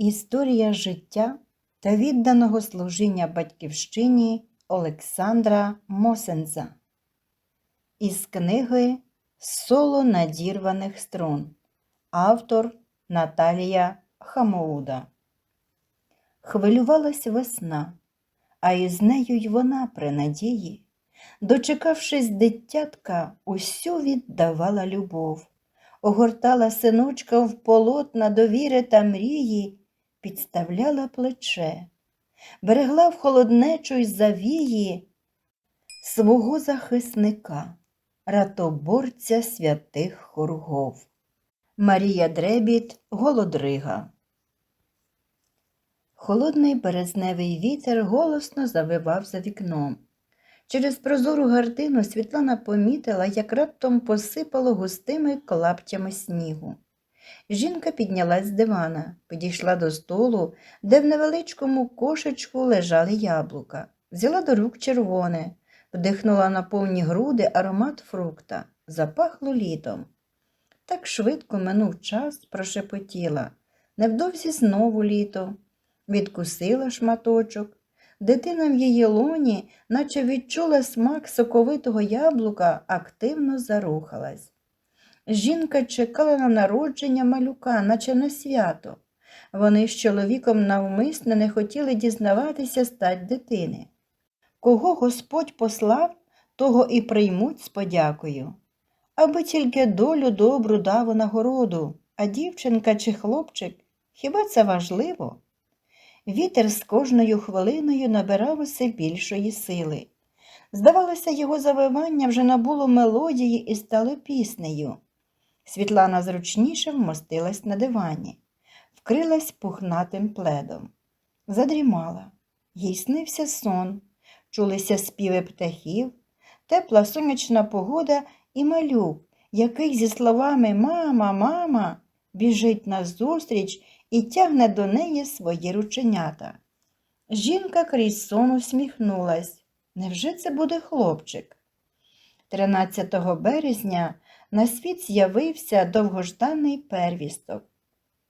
Історія життя та відданого служіння батьківщині Олександра Мосенза із книги Соло надірваних струн. Автор Наталія Хамоуда. Хвилювалась весна, а із нею й вона при надії, дочекавшись дитятка, усю віддавала любов, огортала синочка в полотна довіри та мрії, підставляла плече, берегла в холоднечу й завії свого захисника, ратоборця святих хоргов. Марія Дребіт Голодрига Холодний березневий вітер голосно завивав за вікном. Через прозору гардину Світлана помітила, як раптом посипало густими клаптями снігу. Жінка піднялась з дивана, підійшла до столу, де в невеличкому кошечку лежали яблука, взяла до рук червоне, вдихнула на повні груди аромат фрукта, запахло літом. Так швидко минув час, прошепотіла. Невдовзі знову літо. Відкусила шматочок. Дитина в її лоні, наче відчула смак соковитого яблука, активно зарухалась. Жінка чекала на народження малюка, наче на свято. Вони з чоловіком навмисно не хотіли дізнаватися стать дитини. Кого Господь послав, того і приймуть з подякою. Аби тільки долю добру дав у нагороду, а дівчинка чи хлопчик, хіба це важливо? Вітер з кожною хвилиною набирав усе більшої сили. Здавалося, його завивання вже набуло мелодії і стало піснею. Світлана зручніше вмостилась на дивані, вкрилась пухнатим пледом. Задрімала. Їй снився сон, чулися співи птахів, тепла сонячна погода і малюк, який зі словами Мама, мама біжить назустріч і тягне до неї свої рученята. Жінка крізь сон усміхнулась. Невже це буде хлопчик? 13 березня на світ з'явився довгожданий первісток.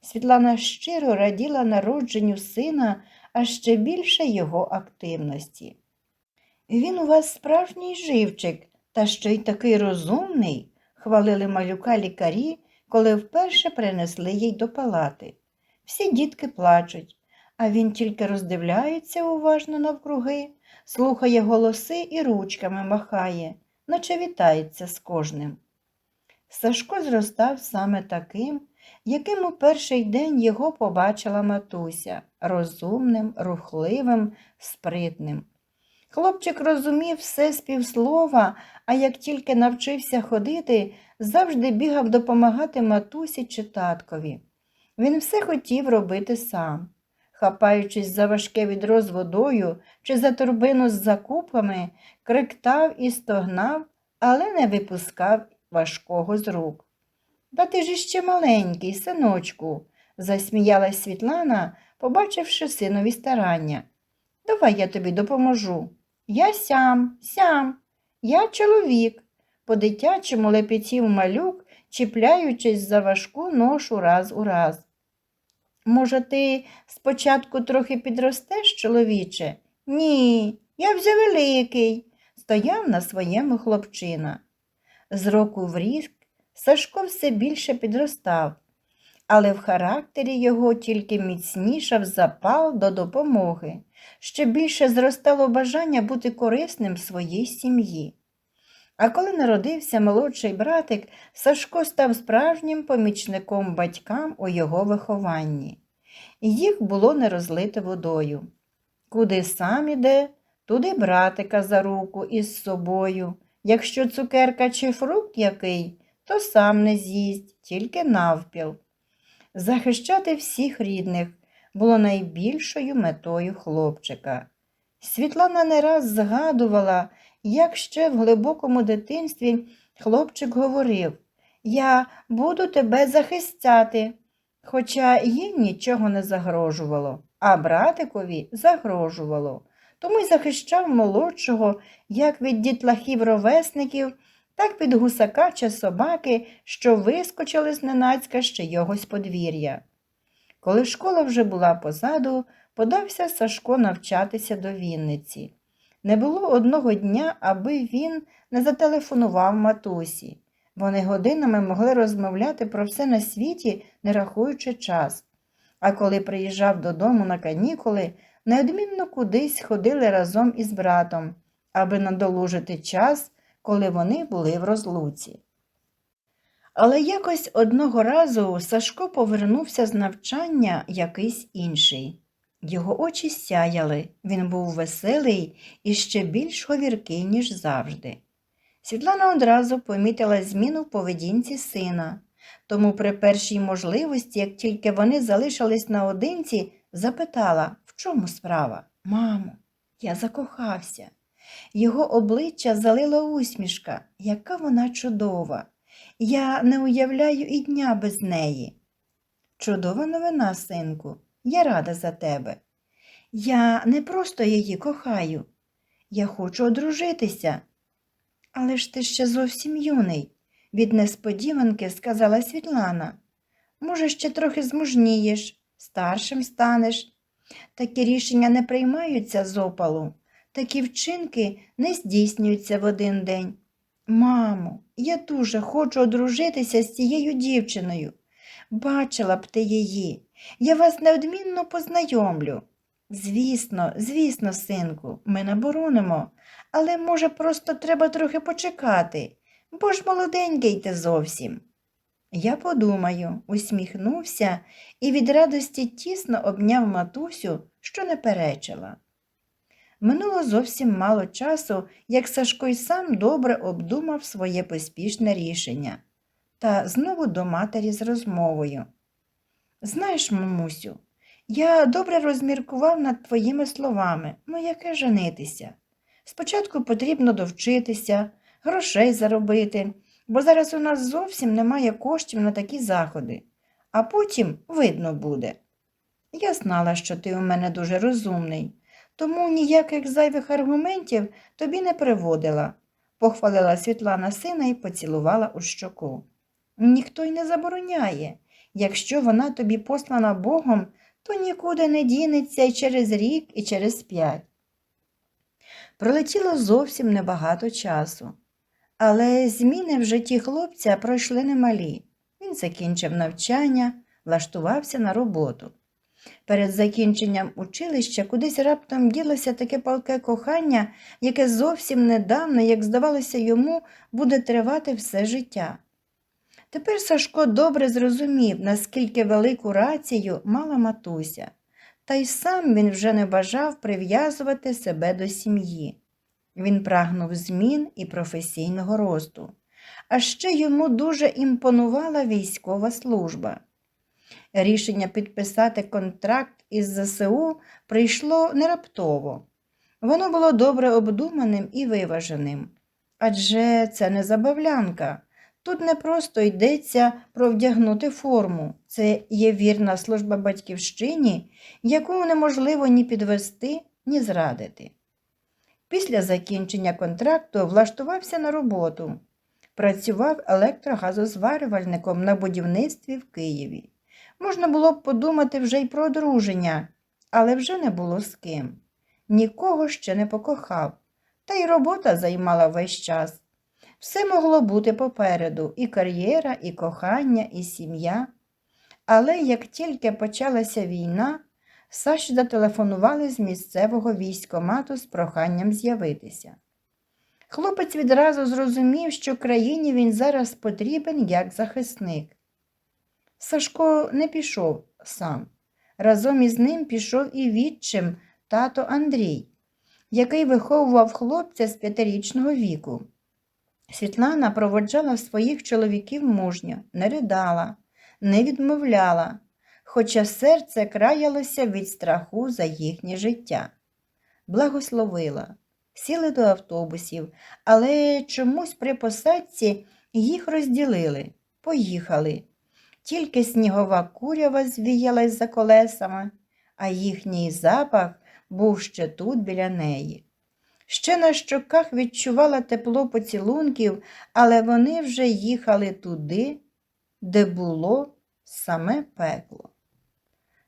Світлана щиро раділа народженню сина, а ще більше його активності. Він у вас справжній живчик, та ще й такий розумний, хвалили малюка лікарі, коли вперше принесли їй до палати. Всі дітки плачуть, а він тільки роздивляється уважно навкруги, слухає голоси і ручками махає, наче вітається з кожним. Сашко зростав саме таким, яким у перший день його побачила матуся розумним, рухливим, спритним. Хлопчик розумів все співслова, а як тільки навчився ходити, завжди бігав допомагати матусі чи таткові. Він все хотів робити сам. Хапаючись за важке відро з водою чи за торбину з закупами, криктав і стогнав, але не випускав важкого з рук. Та ти ж іще маленький, синочку, засміялась Світлана, побачивши синові старання. Давай я тобі допоможу. Я сям, сям, я чоловік, по-дитячому лепетів малюк, чіпляючись за важку ношу раз у раз. Може, ти спочатку трохи підростеш, чоловіче? Ні, я вже великий, стояв на своєму хлопчина. З року в рік Сашко все більше підростав, але в характері його тільки міцнішав запал до допомоги, ще більше зростало бажання бути корисним своїй сім'ї. А коли народився молодший братик, Сашко став справжнім помічником батькам у його вихованні. Їх було не розлите водою. Куди сам іде, туди братика за руку із собою. Якщо цукерка чи фрукт який, то сам не з'їсть, тільки навпіл. Захищати всіх рідних було найбільшою метою хлопчика. Світлана не раз згадувала, як ще в глибокому дитинстві хлопчик говорив Я буду тебе захистяти. Хоча їй нічого не загрожувало, а братикові загрожувало, тому й захищав молодшого як від дітлахів ровесників, так від гусака чи собаки, що вискочили зненацька ще його з подвір'я. Коли школа вже була позаду, подався Сашко навчатися до Вінниці. Не було одного дня, аби він не зателефонував матусі. Вони годинами могли розмовляти про все на світі, не рахуючи час. А коли приїжджав додому на канікули, неодмінно кудись ходили разом із братом, аби надолужити час, коли вони були в розлуці. Але якось одного разу Сашко повернувся з навчання якийсь інший. Його очі сяяли, він був веселий і ще більш говіркий, ніж завжди. Світлана одразу помітила зміну в поведінці сина, тому при першій можливості, як тільки вони залишились наодинці, запитала, чому справа? Мамо, я закохався. Його обличчя залила усмішка, яка вона чудова. Я не уявляю і дня без неї. Чудова новина, синку, я рада за тебе. Я не просто її кохаю, я хочу одружитися. Але ж ти ще зовсім юний, від несподіванки сказала Світлана. Може, ще трохи змужнієш, старшим станеш. Такі рішення не приймаються з опалу, такі вчинки не здійснюються в один день. Мамо, я дуже хочу одружитися з цією дівчиною. Бачила б ти її, я вас неодмінно познайомлю. Звісно, звісно, синку, ми не боронимо, але, може, просто треба трохи почекати, бо ж молоденький ти зовсім. Я подумаю, усміхнувся і від радості тісно обняв матусю, що не перечила. Минуло зовсім мало часу, як Сашко й сам добре обдумав своє поспішне рішення та знову до матері з розмовою. Знаєш, мамусю, я добре розміркував над твоїми словами, ну яке женитися. Спочатку потрібно довчитися, грошей заробити, бо зараз у нас зовсім немає коштів на такі заходи, а потім видно буде. Я знала, що ти у мене дуже розумний, тому ніяких зайвих аргументів тобі не приводила, похвалила Світлана сина і поцілувала у щоку. Ніхто й не забороняє. Якщо вона тобі послана Богом, то нікуди не дінеться і через рік, і через п'ять. Пролетіло зовсім небагато часу. Але зміни в житті хлопця пройшли немалі. Він закінчив навчання, влаштувався на роботу. Перед закінченням училища кудись раптом ділося таке палке кохання, яке зовсім недавно, як здавалося йому, буде тривати все життя. Тепер Сашко добре зрозумів, наскільки велику рацію мала матуся, та й сам він вже не бажав прив'язувати себе до сім'ї. Він прагнув змін і професійного росту, а ще йому дуже імпонувала військова служба. Рішення підписати контракт із ЗСУ прийшло не раптово. Воно було добре обдуманим і виваженим. Адже це не забавлянка. Тут не просто йдеться про вдягнути форму, це є вірна служба батьківщині, яку неможливо ні підвести, ні зрадити. Після закінчення контракту влаштувався на роботу. Працював електрогазозварювальником на будівництві в Києві. Можна було б подумати вже й про одруження, але вже не було з ким. Нікого ще не покохав, та й робота займала весь час. Все могло бути попереду і кар'єра, і кохання, і сім'я. Але як тільки почалася війна, Саші зателефонували з місцевого військомату з проханням з'явитися. Хлопець відразу зрозумів, що країні він зараз потрібен як захисник. Сашко не пішов сам. Разом із ним пішов і відчим тато Андрій, який виховував хлопця з п'ятирічного віку. Світлана проводжала своїх чоловіків мужньо, не ридала, не відмовляла, хоча серце краялося від страху за їхнє життя. Благословила, сіли до автобусів, але чомусь при посадці їх розділили, поїхали. Тільки снігова курява звіялась за колесами, а їхній запах був ще тут біля неї. Ще на щоках відчувала тепло поцілунків, але вони вже їхали туди, де було саме пекло.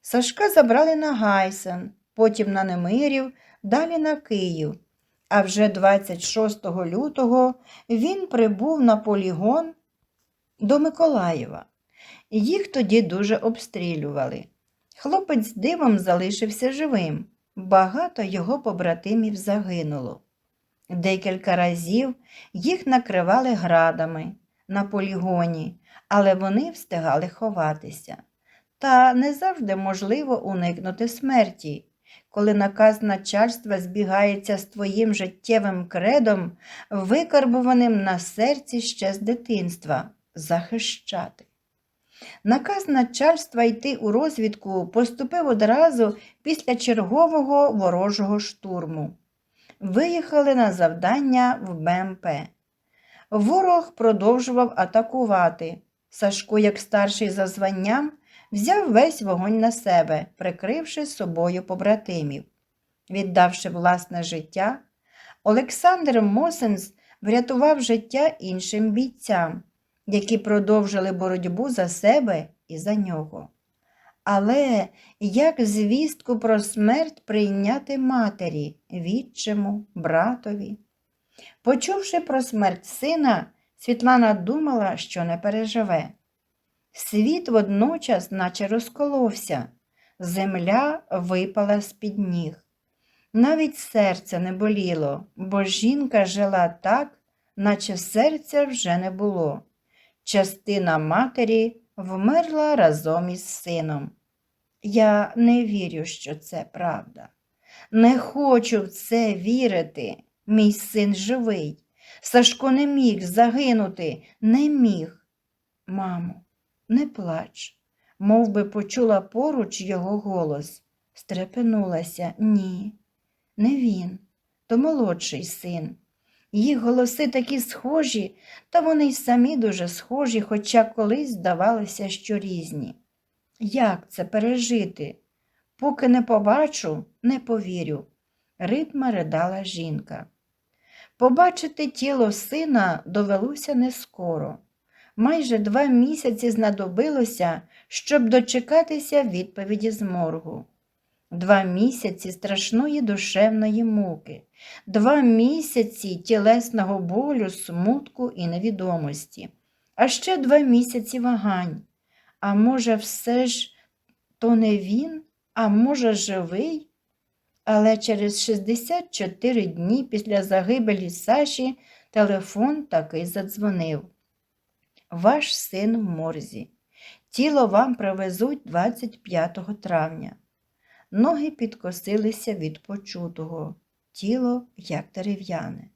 Сашка забрали на Гайсен, потім на Немирів, далі на Київ. А вже 26 лютого він прибув на полігон до Миколаєва. Їх тоді дуже обстрілювали. Хлопець дивом залишився живим. Багато його побратимів загинуло. Декілька разів їх накривали градами на полігоні, але вони встигали ховатися. Та не завжди можливо уникнути смерті. Коли наказ начальства збігається з твоїм життєвим кредом, викарбуваним на серці ще з дитинства захищати. Наказ начальства йти у розвідку поступив одразу після чергового ворожого штурму. Виїхали на завдання в БМП. Ворог продовжував атакувати. Сашко, як старший за званням, взяв весь вогонь на себе, прикривши собою побратимів. Віддавши власне життя, Олександр Мосенс врятував життя іншим бійцям, які продовжили боротьбу за себе і за нього. Але як звістку про смерть прийняти матері, відчиму, братові? Почувши про смерть сина, Світлана думала, що не переживе. Світ водночас наче розколовся, земля випала з-під ніг. Навіть серце не боліло, бо жінка жила так, наче серця вже не було. Частина матері вмерла разом із сином. Я не вірю, що це правда. Не хочу в це вірити. Мій син живий. Сашко не міг загинути, не міг. Мамо, не плач, Мов би почула поруч його голос. Стрепенулася. Ні, не він, то молодший син. Їх голоси такі схожі, та вони й самі дуже схожі, хоча колись здавалося, що різні. Як це пережити? Поки не побачу, не повірю, ритма ридала жінка. Побачити тіло сина довелося не скоро. Майже два місяці знадобилося, щоб дочекатися відповіді з моргу. Два місяці страшної душевної муки, два місяці тілесного болю, смутку і невідомості, а ще два місяці вагань. А може, все ж то не він, а може, живий? Але через 64 дні після загибелі Саші телефон таки задзвонив. Ваш син в морзі. Тіло вам привезуть 25 травня. Ноги підкосилися від почутого, тіло як дерев'яне.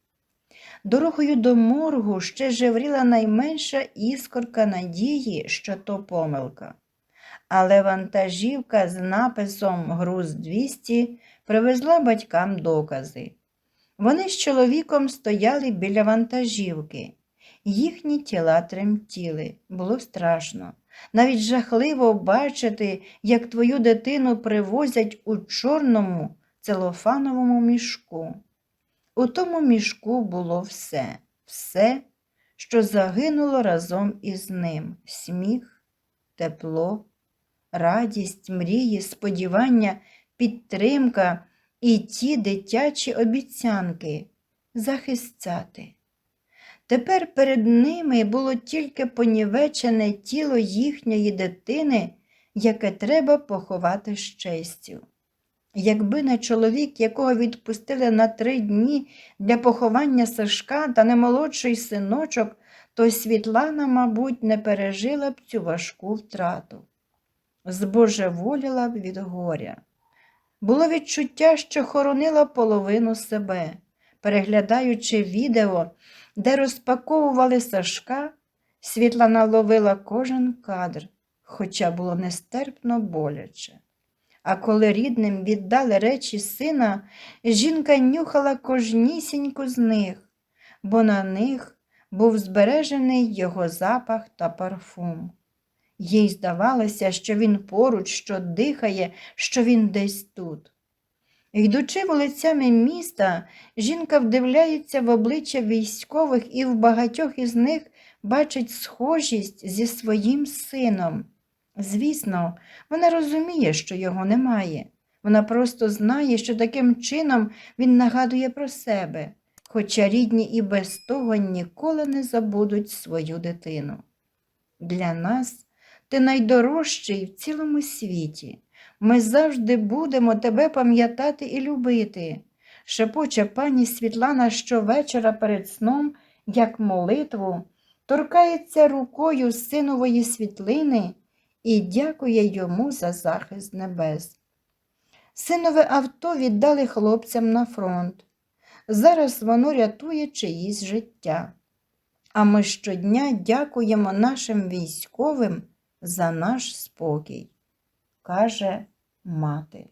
Дорогою до моргу ще жевріла найменша іскорка надії, що то помилка. Але вантажівка з написом Груз 200 привезла батькам докази. Вони з чоловіком стояли біля вантажівки. Їхні тіла тремтіли, було страшно. Навіть жахливо бачити, як твою дитину привозять у чорному целофановому мішку. У тому мішку було все, все, що загинуло разом із ним сміх, тепло, радість, мрії, сподівання, підтримка і ті дитячі обіцянки захистяти. Тепер перед ними було тільки понівечене тіло їхньої дитини, яке треба поховати з честю. Якби не чоловік, якого відпустили на три дні для поховання Сашка та не молодший синочок, то Світлана, мабуть, не пережила б цю важку втрату. Збожеволіла б від горя. Було відчуття, що хоронила половину себе, переглядаючи відео, де розпаковували Сашка, Світлана ловила кожен кадр, хоча було нестерпно боляче. А коли рідним віддали речі сина, жінка нюхала кожнісіньку з них, бо на них був збережений його запах та парфум. Їй здавалося, що він поруч, що дихає, що він десь тут. Йдучи вулицями міста, жінка вдивляється в обличчя військових і в багатьох із них бачить схожість зі своїм сином. Звісно, вона розуміє, що його немає. Вона просто знає, що таким чином він нагадує про себе, хоча рідні і без того ніколи не забудуть свою дитину. Для нас ти найдорожчий в цілому світі. Ми завжди будемо тебе пам'ятати і любити, шепоче пані Світлана щовечора перед сном, як молитву, торкається рукою синової світлини і дякує йому за захист небес. Синове авто віддали хлопцям на фронт. Зараз воно рятує чиїсь життя. А ми щодня дякуємо нашим військовим за наш спокій, каже мати.